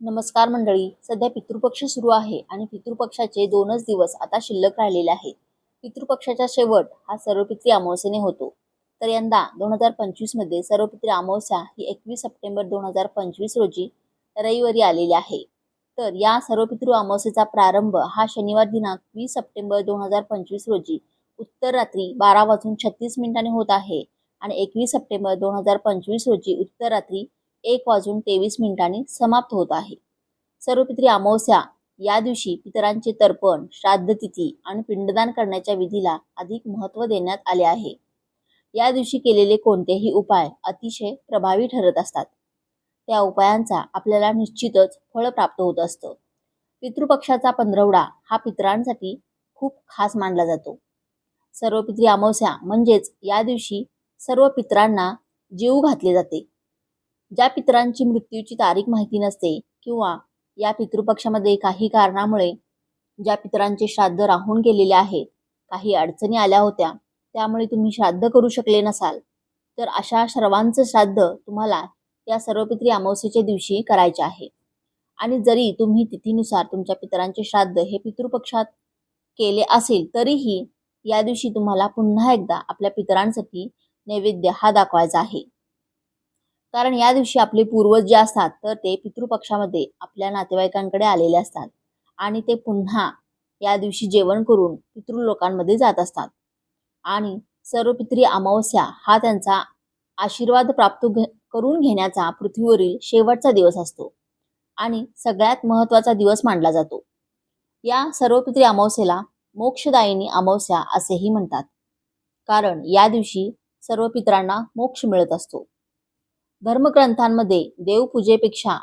नमस्कार मंडळी सध्या पितृपक्ष सुरू आहे आणि पितृपक्षाचे दोनच दिवस आता शिल्लक राहिलेले आहेत. पितृपक्षाचा शेवट हा सर्वपित्री अमावस्येने होतो. तर यंदा दोन हजार पंचवीसमध्ये सर्वपित्री अमावस्या ही एकवीस सप्टेंबर दोन हजार पंचवीस रोजी रविवारी आलेली आहे. तर या सर्वपितृ अमावस्येचा प्रारंभ हा शनिवार दिनांक वीस सप्टेंबर दोन हजार पंचवीस रोजी उत्तर रात्री बारा वाजून छत्तीस मिनिटांनी होत आहे आणि एकवीस सप्टेंबर दोन हजार पंचवीस रोजी उत्तर रात्री एक वाजून तेवीस मिनिटांनी समाप्त होत आहे. सर्वपित्री अमावस्या या दिवशी पितरांचे तर्पण श्राद्ध तिथी आणि पिंडदान करण्याच्या विधीला अधिक महत्त्व देण्यात आले आहे. या दिवशी केलेले कोणतेही उपाय अतिशय प्रभावी ठरत असतात. त्या उपायांचा आपल्याला निश्चितच फळ प्राप्त होत असतं. पितृपक्षाचा पंधरवडा हा पितरांसाठी खूप खास मानला जातो. सर्वपित्री अमावस्या म्हणजेच या दिवशी सर्व पितरांना जीव घातले जाते. ज्या पितरांची मृत्यूची तारीख माहिती नसते किंवा या पितृपक्षामध्ये काही कारणामुळे ज्या पितरांचे श्राद्ध राहून गेलेले आहेत काही अडचणी आल्या होत्या त्यामुळे तुम्ही श्राद्ध करू शकले नसाल. तर अशा सर्वांचं श्राद्ध तुम्हाला या सर्वपित्री अमावस्येच्या दिवशी करायचे आहे. आणि जरी तुम्ही तिथीनुसार तुमच्या पितरांचे श्राद्ध हे पितृपक्षात केले असेल तरीही या दिवशी तुम्हाला पुन्हा एकदा आपल्या पितरांसाठी नैवेद्य हा दाखवायचा आहे. कारण या दिवशी आपले पूर्वज जे असतात तर ते पितृपक्षामध्ये आपल्या नातेवाईकांकडे आलेले असतात. आणि ते पुन्हा या दिवशी जेवण करून पितृलोकांमध्ये जात असतात. आणि सर्व पित्री अमावस्या हा त्यांचा आशीर्वाद प्राप्त घे करून घेण्याचा पृथ्वीवरील शेवटचा दिवस असतो. आणि सगळ्यात महत्त्वाचा दिवस मानला जातो. या सर्वपित्री अमावस्येला मोक्षदायिनी अमावस्या असेही म्हणतात. कारण या दिवशी सर्व पितरांना मोक्ष मिळत असतो. धर्मग्रंथांमध्ये देवपूजेपेक्षा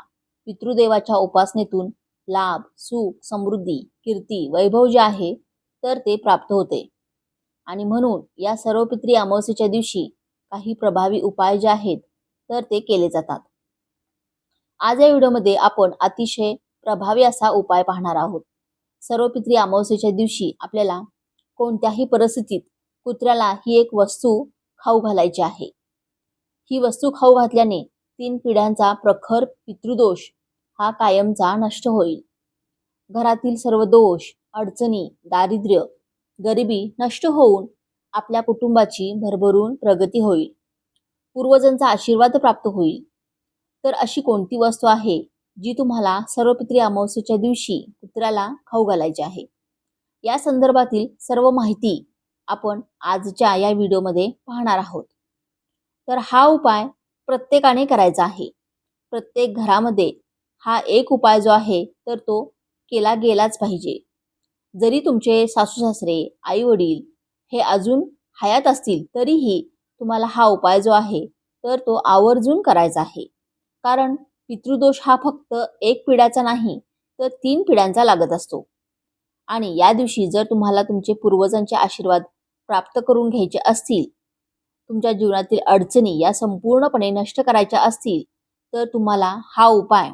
पितृदेवाच्या उपासनेतून लाभ सुख समृद्धी कीर्ती वैभव जे आहे तर ते प्राप्त होते. आणि म्हणून या सर्व पित्री अमावस्येच्या दिवशी काही प्रभावी उपाय जे आहेत तर ते केले जातात. आज या व्हिडिओमध्ये आपण अतिशय प्रभावी असा उपाय पाहणार आहोत. सर्व पित्री अमावस्येच्या दिवशी आपल्याला कोणत्याही परिस्थितीत कुत्र्याला ही एक वस्तू खाऊ घालायची आहे. ही वस्तू खाऊ घातल्याने तीन पिढ्यांचा प्रखर पितृदोष हा कायमचा नष्ट होईल. घरातील सर्व दोष अडचणी दारिद्र्य गरिबी नष्ट होऊन आपल्या कुटुंबाची भरभरून प्रगती होईल. पूर्वजांचा आशीर्वाद प्राप्त होईल. तर अशी कोणती वस्तू आहे जी तुम्हाला सर्वपित्री अमावस्येच्या दिवशी कुत्र्याला खाऊ घालायची आहे? या संदर्भातील सर्व माहिती आपण आजच्या या व्हिडिओमध्ये पाहणार आहोत. तर हा उपाय प्रत्येकाने करायचा आहे. प्रत्येक घरामध्ये हा एक उपाय जो आहे तर तो केला गेलाच पाहिजे. जरी तुमचे सासू सासरे आई वडील हे अजून हयात असतील तरीही तुम्हाला हा उपाय जो आहे तर तो आवर्जून करायचा आहे. कारण पितृदोष हा फक्त एक पिढ्याचा नाही तर तीन पिढ्यांचा लागत असतो. आणि या दिवशी जर तुम्हाला तुमचे पूर्वजांचे आशीर्वाद प्राप्त करून घ्यायचे असतील तुमच्या जीवनातील अडचणी या संपूर्णपणे नष्ट करायच्या असतील तर तुम्हाला हा उपाय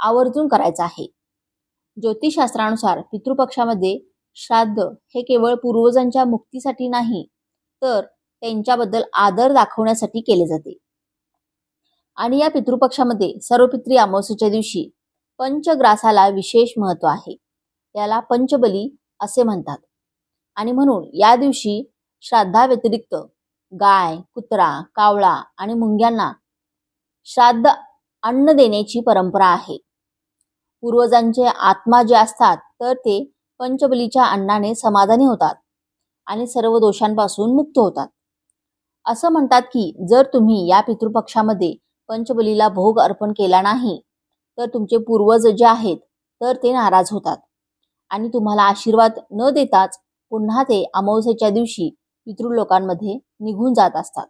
आवर्जून करायचा आहे. ज्योतिषशास्त्रानुसार पितृपक्षामध्ये श्राद्ध हे केवळ पूर्वजांच्या मुक्तीसाठी नाही तर त्यांच्याबद्दल आदर दाखवण्यासाठी केले जाते. आणि या पितृपक्षामध्ये सर्व पित्री अमावस्येच्या दिवशी पंचग्रासाला विशेष महत्त्व आहे. याला पंचबली असे म्हणतात. आणि म्हणून या दिवशी श्राद्धाव्यतिरिक्त गाय कुत्रा कावळा आणि मुंग्यांना श्राद्ध अन्न देण्याची परंपरा आहे. पूर्वजांचे आत्मा जे असतात तर ते पंचबलीच्या अन्नाने समाधानी होतात आणि सर्व दोषांपासून मुक्त होतात. असं म्हणतात की जर तुम्ही या पितृपक्षामध्ये पंचबलीला भोग अर्पण केला नाही तर तुमचे पूर्वज जे आहेत तर ते नाराज होतात आणि तुम्हाला आशीर्वाद न देताच पुन्हा ते अमावस्येच्या दिवशी पितृलोकांमध्ये निघून जात असतात.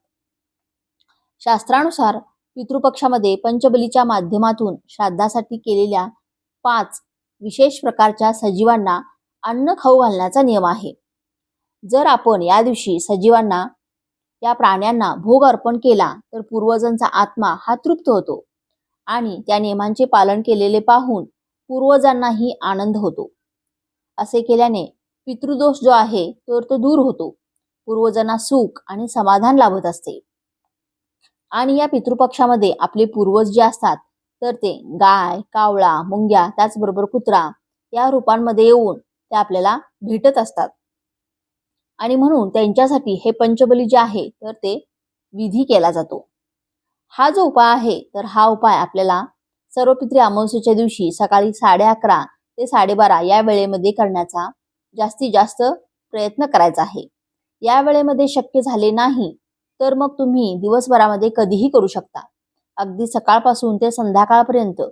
शास्त्रानुसार पितृपक्षामध्ये पंचबलीच्या माध्यमातून श्राद्धासाठी केलेल्या पाच विशेष प्रकारच्या सजीवांना अन्न खाऊ घालण्याचा नियम आहे. जर आपण या दिवशी सजीवांना या प्राण्यांना भोग अर्पण केला तर पूर्वजांचा आत्मा हा तृप्त होतो आणि त्या नियमांचे पालन केलेले पाहून पूर्वजांनाही आनंद होतो. असे केल्याने पितृदोष जो आहे तर तो दूर होतो. पूर्वजांना सुख आणि समाधान लाभत असते. आणि या पितृपक्षामध्ये आपले पूर्वज जे असतात तर ते गाय कावळा मुंग्या त्याचबरोबर कुत्रा या रूपांमध्ये येऊन ते आपल्याला भेटत असतात. आणि म्हणून त्यांच्यासाठी हे पंचबली जे आहे तर ते विधी केला जातो. हा जो उपाय आहे तर हा उपाय आपल्याला सर्व पित्री अमावस्येच्या दिवशी सकाळी साडे अकरा ते साडेबारा या वेळेमध्ये करण्याचा जास्तीत जास्त प्रयत्न करायचा आहे. या वेळेमध्ये शक्य झाले नाही तर मग तुम्ही दिवसभरामध्ये कधीही करू शकता. अगदी सकाळपासून ते संध्याकाळपर्यंत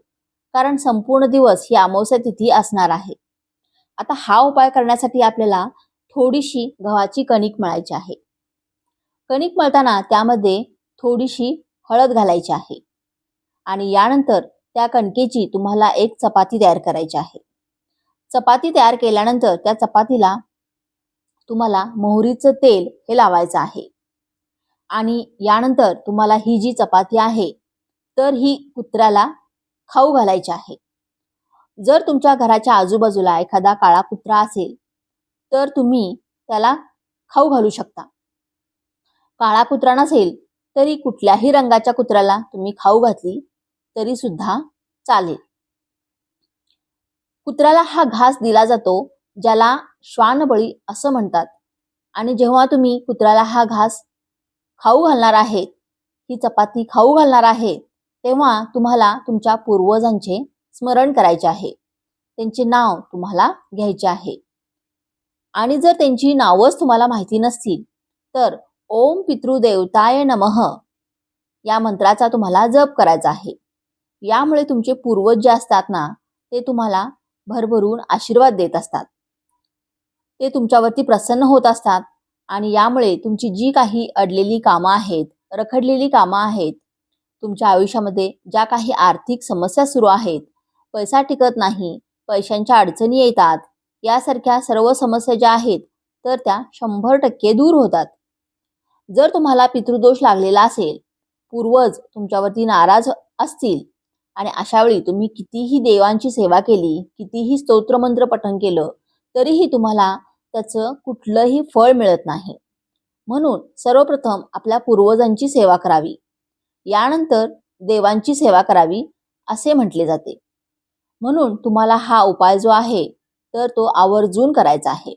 कारण संपूर्ण दिवस ही अमावस्या तिथी असणार आहे. आता हा उपाय करण्यासाठी आपल्याला थोडीशी गव्हाची कणिक मळायची आहे. कणिक मळताना त्यामध्ये थोडीशी हळद घालायची आहे आणि यानंतर त्या कणकेची तुम्हाला एक चपाती तयार करायची आहे. चपाती तयार केल्यानंतर त्या चपातीला तुम्हाला मोहरीचं तेल हे लावायचं आहे. आणि यानंतर तुम्हाला ही जी चपाती आहे तर ही कुत्र्याला खाऊ घालायची आहे. जर तुमच्या घराच्या आजूबाजूला एखादा काळा कुत्रा असेल तर तुम्ही त्याला खाऊ घालू शकता. काळा कुत्रा नसेल तरी कुठल्याही रंगाच्या कुत्र्याला तुम्ही खाऊ घातली तरी सुद्धा चालेल. कुत्र्याला हा घास दिला जातो ज्याला श्वानबळी असं म्हणतात. आणि जेव्हा तुम्ही कुत्र्याला हा घास खाऊ घालणार आहे ही चपाती खाऊ घालणार आहे तेव्हा तुम्हाला तुमच्या पूर्वजांचे स्मरण करायचे आहे. त्यांचे नाव तुम्हाला घ्यायचे आहे. आणि जर त्यांची नावच तुम्हाला माहिती नसतील तर ओम पितृदेवताय नमः या मंत्राचा तुम्हाला जप करायचा आहे. यामुळे तुमचे पूर्वज जे असतात ना ते तुम्हाला भरभरून आशीर्वाद देत असतात. ते तुमच्यावरती प्रसन्न होत असतात. आणि यामुळे तुमची जी काही अडलेली कामं आहेत रखडलेली कामं आहेत तुमच्या आयुष्यामध्ये ज्या काही आर्थिक समस्या सुरू आहेत पैसा टिकत नाही पैशांच्या अडचणी येतात यासारख्या सर्व समस्या ज्या आहेत तर त्या शंभर टक्के दूर होतात. जर तुम्हाला पितृदोष लागलेला असेल पूर्वज तुमच्यावरती नाराज असतील आणि अशा वेळी तुम्ही कितीही देवांची सेवा केली कितीही स्तोत्रमंत्र पठण केलं तरीही तुम्हाला त्याचं कुठलंही फळ मिळत नाही. म्हणून सर्वप्रथम आपल्या पूर्वजांची सेवा करावी. यानंतर देवांची सेवा करावी असे म्हटले जाते. म्हणून तुम्हाला हा उपाय जो आहे तर तो आवर्जून करायचा आहे.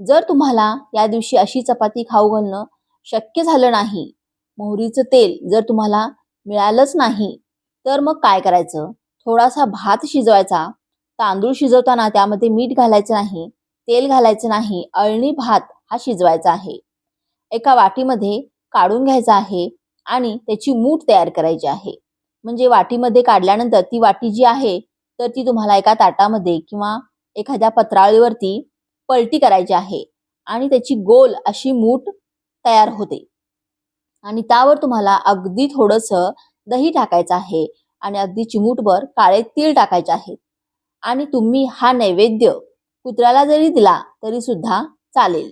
जर तुम्हाला या दिवशी अशी चपाती खाऊ घालणं शक्य झालं नाही मोहरीचं तेल जर तुम्हाला मिळालंच नाही तर मग काय करायचं? थोडासा भात शिजवायचा तांदूळ शिजवताना त्यामध्ये मीठ घालायचं नाही तेल घालायचं नाही अळणी भात हा शिजवायचा आहे. एका वाटीमध्ये काढून घ्यायचा आहे आणि त्याची मूठ तयार करायची आहे. म्हणजे वाटीमध्ये काढल्यानंतर ती वाटी जी आहे तर ती तुम्हाला एका ताटामध्ये किंवा एखाद्या पत्राळीवरती पलटी करायची आहे आणि त्याची गोल अशी मूठ तयार होते. आणि त्यावर तुम्हाला अगदी थोडंसं दही टाकायचं आहे आणि अगदी चिमूटभर काळे तीळ टाकायचे आहेत. आणि तुम्ही हा नैवेद्य कुत्र्याला जरी दिला तरी सुद्धा चालेल.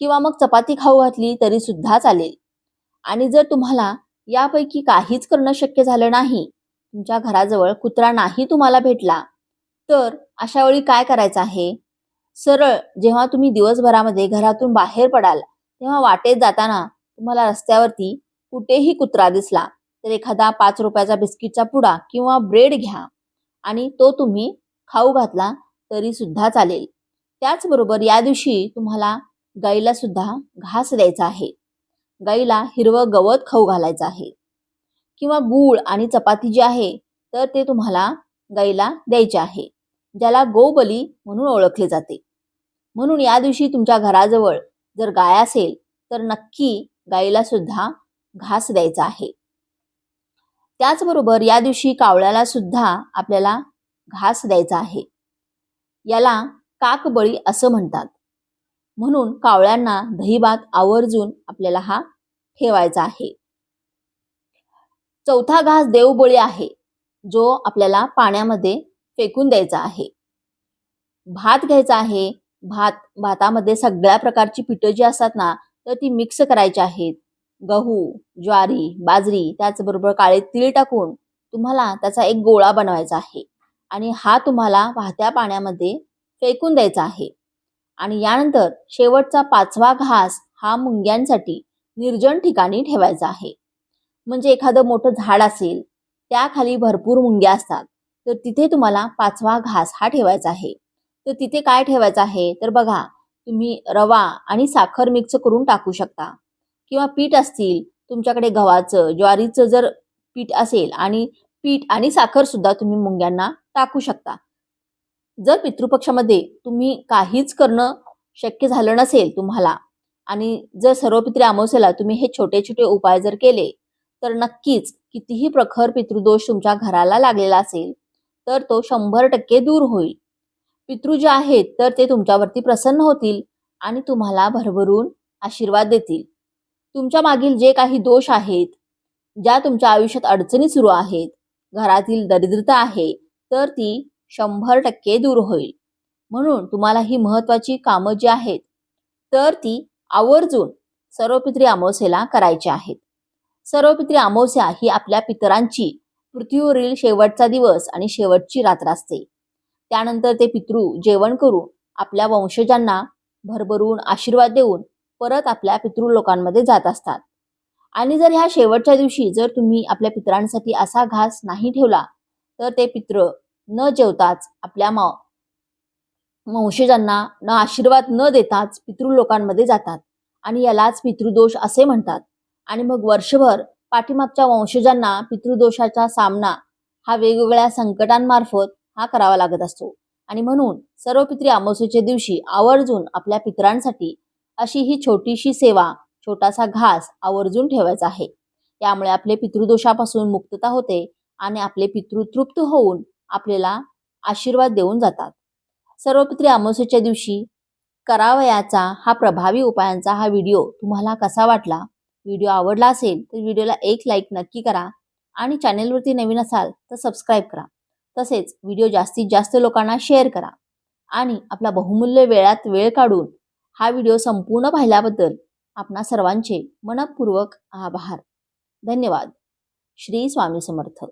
किंवा मग चपाती खाऊ घातली तरी सुद्धा चालेल. आणि जर तुम्हाला यापैकी काहीच करणं शक्य झालं नाही तुमच्या घराजवळ कुत्रा नाही तुम्हाला भेटला तर अशा वेळी काय करायचं आहे? सरळ जेव्हा तुम्ही दिवसभरामध्ये घरातून बाहेर पडाल तेव्हा वाटेत जाताना तुम्हाला रस्त्यावरती कुठेही कुत्रा दिसला तर एखादा पाच रुपयाचा बिस्किटचा पुडा किंवा ब्रेड घ्या आणि तो तुम्ही खाऊ घातला तरी सुद्धा चालेल. त्याचबरोबर या दिवशी तुम्हाला गाईला सुद्धा घास द्यायचा आहे. गाईला हिरवं गवत खाऊ घालायचं आहे. किंवा गूळ आणि चपाती जी आहे तर ते तुम्हाला गाईला द्यायचे आहे. ज्याला गोबली म्हणून ओळखले जाते. म्हणून या दिवशी तुमच्या घराजवळ जर गाय असेल तर नक्की गाईला सुद्धा घास द्यायचा आहे. त्याचबरोबर या दिवशी कावळ्याला सुद्धा आपल्याला घास द्यायचा आहे. याला काकबळी असं म्हणतात. म्हणून कावळ्यांना दहीभात आवर्जून आपल्याला हा ठेवायचा आहे. चौथा घास देवबळी आहे जो आपल्याला पाण्यामध्ये फेकून द्यायचा आहे. भात घ्यायचा आहे भात भातामध्ये सगळ्या प्रकारची पिठं जी असतात ना तर ती मिक्स करायची आहेत. गहू ज्वारी बाजरी त्याचबरोबर काळे तीळ टाकून तुम्हाला त्याचा एक गोळा बनवायचा आहे. आणि हा तुम्हाला वाहत्या पाण्यामध्ये फेकून द्यायचा आहे. आणि यानंतर शेवटचा पाचवा घास हा मुंग्यांसाठी निर्जन ठिकाणी ठेवायचा आहे. म्हणजे एखादं मोठं झाड असेल त्याखाली भरपूर मुंग्या असतात तर तिथे तुम्हाला पाचवा घास हा ठेवायचा आहे. तर तिथे काय ठेवायचं आहे? तर बघा तुम्ही रवा आणि साखर मिक्स करून टाकू शकता. किंवा पीठ असतील तुमच्याकडे गव्हाचं ज्वारीचं जर पीठ असेल आणि पीठ आणि साखर सुद्धा तुम्ही मुंग्यांना टाकू शकता. जर पितृपक्षामध्ये तुम्ही काहीच करणं शक्य झालं नसेल तुम्हाला आणि जर सर्व पितृ अमावस्येला तुम्ही हे छोटे छोटे उपाय जर केले तर नक्कीच कितीही प्रखर पितृदोष तुमच्या घराला लागलेला असेल तर तो शंभर टक्के दूर होईल. पितृ जे आहेत तर ते तुमच्यावरती प्रसन्न होतील आणि तुम्हाला भरभरून आशीर्वाद देतील. तुमच्या मागील जे काही दोष आहेत ज्या तुमच्या आयुष्यात अडचणी सुरू आहेत घरातील दरिद्रता आहे तर ती शंभर टक्के दूर होईल. म्हणून तुम्हाला ही महत्वाची कामं जी आहेत तर ती आवर्जून सर्वपित्री अमावस्येला करायची आहेत. सर्वपित्री अमावस्या ही आपल्या पितरांची पृथ्वीवरील शेवटचा दिवस आणि शेवटची रात्र असते. त्यानंतर ते पितृ जेवण करून आपल्या वंशजांना भरभरून आशीर्वाद देऊन परत आपल्या पितृलोकांमध्ये जात असतात. आणि जर ह्या शेवटच्या दिवशी जर तुम्ही आपल्या पितरांसाठी असा घास नाही ठेवला तर ते पित्र न जेवताच आपल्या मा वंशजांना न आशीर्वाद न देताच पितृलोकांमध्ये जातात आणि यालाच पितृदोष असे म्हणतात. आणि मग वर्षभर पाठीमागच्या वंशजांना पितृदोषाचा सामना हा वेगवेगळ्या संकटांमार्फत हा करावा लागत असतो. आणि म्हणून सर्व पित्री अमावस्येच्या दिवशी आवर्जून आपल्या पितरांसाठी अशी ही छोटीशी सेवा छोटासा घास आवर्जून ठेवायचा आहे. त्यामुळे आपले पितृदोषापासून मुक्तता होते आणि आपले पितृ तृप्त होऊन आपल्याला आशीर्वाद देऊन जातात. सर्वपित्री अमावस्येच्या दिवशी करावयाचा हा प्रभावी उपायांचा हा व्हिडिओ तुम्हाला कसा वाटला? व्हिडिओ आवडला असेल तर व्हिडिओला एक लाईक नक्की करा आणि चॅनेलवरती नवीन असाल तर सबस्क्राईब करा. तसेच व्हिडिओ जास्तीत जास्त लोकांना शेअर करा. आणि आपला बहुमूल्य वेळात वेळ काढून हा व्हिडिओ संपूर्ण पाहिल्याबद्दल आपणा सर्वांचे मनपूर्वक आभार. धन्यवाद. श्री स्वामी समर्थ.